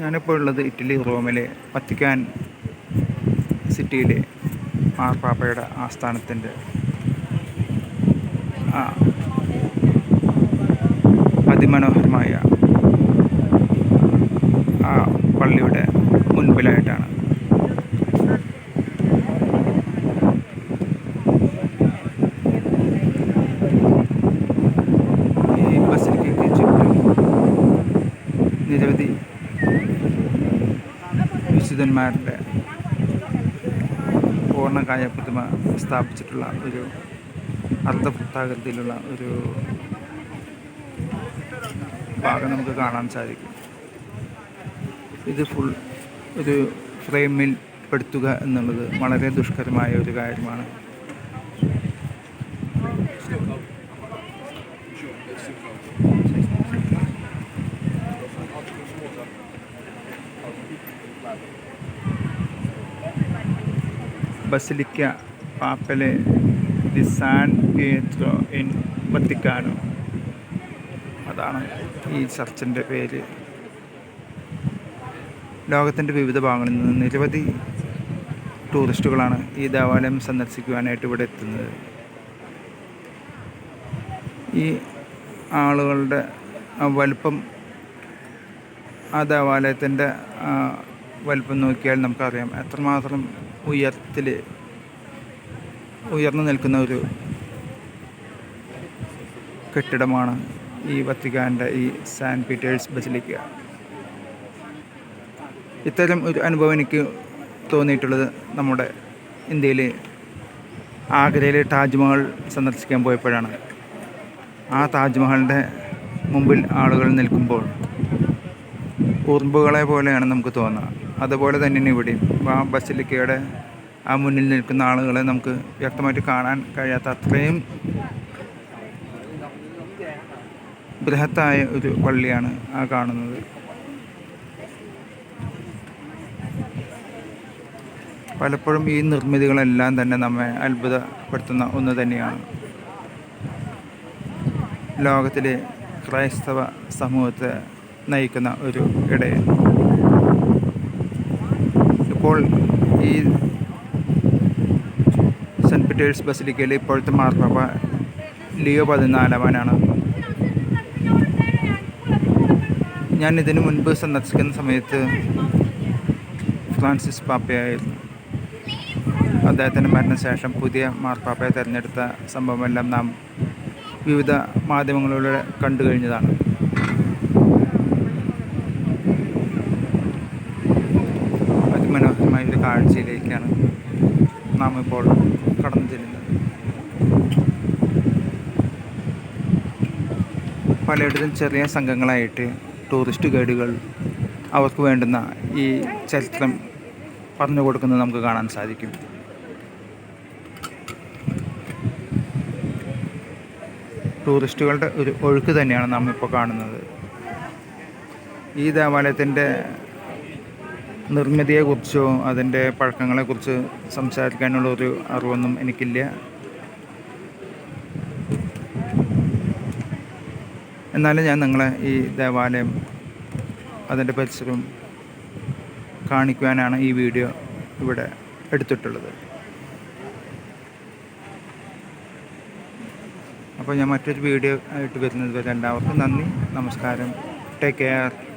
ഞാനിപ്പോൾ ഉള്ളത് ഇറ്റലി റോമിലെ വത്തിക്കാൻ സിറ്റിയിലെ മാർപ്പാപ്പയുടെ ആസ്ഥാനത്തിന്റെ അതിമനോഹരമായ ആ പള്ളിയുടെ മുൻപിലായിട്ടാണ്. നിരവധി വിശുദ്ധന്മാരുടെ പൂർണകായ പ്രതിമ സ്ഥാപിച്ചിട്ടുള്ള ഒരു അർദ്ധവൃത്താകൃതിയിലുള്ള ഒരു ഭാഗം നമുക്ക് കാണാൻ സാധിക്കും. ഇത് ഫുൾ ഒരു ഫ്രെയിമിൽ പെടുത്തുക എന്നുള്ളത് വളരെ ദുഷ്കരമായ ഒരു കാര്യമാണ്. Basilica papale di San Pietro in Vaticano. അതാണ് ഈ ചർച്ചിന്റെ പേര്. ലോകത്തിന്റെ വിവിധ ഭാഗങ്ങളിൽ നിന്ന് നിരവധി ടൂറിസ്റ്റുകളാണ് ഈ ദേവാലയം സന്ദർശിക്കുവാനായിട്ട് ഇവിടെ എത്തുന്നത്. ഈ ആളുകളുടെ വലുപ്പം ആ ദേവാലയത്തിന്റെ വലുപ്പം നോക്കിയാൽ നമുക്കറിയാം എത്രമാത്രം ഉയരത്തിൽ ഉയർന്നു നിൽക്കുന്ന ഒരു കെട്ടിടമാണ് ഈ വത്തിക്കാന്റെ ഈ സാൻ പീറ്റേഴ്സ് ബസിലിക്ക. ഇത്തരം ഒരു അനുഭവം എനിക്ക് തോന്നിയിട്ടുള്ളത് നമ്മുടെ ഇന്ത്യയിലെ ആഗ്രയിലെ താജ്മഹൽ സന്ദർശിക്കാൻ പോയപ്പോഴാണ്. ആ താജ്മഹലിന്റെ മുമ്പിൽ ആളുകൾ നിൽക്കുമ്പോൾ ഉറുമ്പുകളെ പോലെയാണ് നമുക്ക് തോന്നുക. അതുപോലെ തന്നെയാണ് ഇവിടെയും. ആ ബസിലിക്കയുടെ ആ മുന്നിൽ നിൽക്കുന്ന ആളുകളെ നമുക്ക് വ്യക്തമായിട്ട് കാണാൻ കഴിയാത്ത അത്രയും ബൃഹത്തായ ഒരു പള്ളിയാണ് ആ കാണുന്നത്. പലപ്പോഴും ഈ നിർമ്മിതികളെല്ലാം തന്നെ നമ്മെ അത്ഭുതപ്പെടുത്തുന്ന ഒന്ന് തന്നെയാണ്. ലോകത്തിലെ ക്രൈസ്തവ സമൂഹത്തെ നയിക്കുന്ന ഒരു ഇടയൻ ഇപ്പോൾ ഈ സെന്റ് പീറ്റേഴ്സ് ബസിലിക്കയിലെ ഇപ്പോഴത്തെ മാർപ്പാപ്പ ലിയോ പതിനാലാമനാണ്. ഞാൻ ഇതിനു മുൻപ് സന്ദർശിക്കുന്ന സമയത്ത് ഫ്രാൻസിസ് പാപ്പയായിരുന്നു. അദ്ദേഹത്തിന്റെ മരണശേഷം പുതിയ മാർപ്പാപ്പയെ തിരഞ്ഞെടുത്ത സംഭവമെല്ലാം നാം വിവിധ മാധ്യമങ്ങളിലൂടെ കണ്ടു കഴിഞ്ഞതാണ്. അതിമനോഹരമായ ഒരു കാഴ്ചയിലേക്കാണ് നാം ഇപ്പോൾ കടന്നു ചെല്ലുന്നത്. പലയിടത്തും ചെറിയ സംഘങ്ങളായിട്ട് ടൂറിസ്റ്റ് ഗൈഡുകൾ അവർക്ക് വേണ്ടുന്ന ഈ ചരിത്രം പറഞ്ഞു കൊടുക്കുന്നത് നമുക്ക് കാണാൻ സാധിക്കും. ടൂറിസ്റ്റുകളുടെ ഒരു ഒഴുക്ക് തന്നെയാണ് നാം ഇപ്പോൾ കാണുന്നത്. ഈ ദേവാലയത്തിന്റെ നിർമ്മിതിയെക്കുറിച്ചോ അതിന്റെ പഴക്കങ്ങളെക്കുറിച്ച് സംസാരിക്കാനുള്ള ഒരു അറിവൊന്നും എനിക്കില്ല. എന്നാലും ഞാൻ നിങ്ങളെ ഈ ദേവാലയം അതിന്റെ പരിസരം കാണിക്കുവാനാണ് ഈ വീഡിയോ ഇവിടെ എടുത്തിട്ടുള്ളത്. അപ്പോൾ ഞാൻ മറ്റൊരു വീഡിയോ ആയിട്ട് വരുന്നത് വരെ എല്ലാവർക്കും നന്ദി. നമസ്കാരം. Take care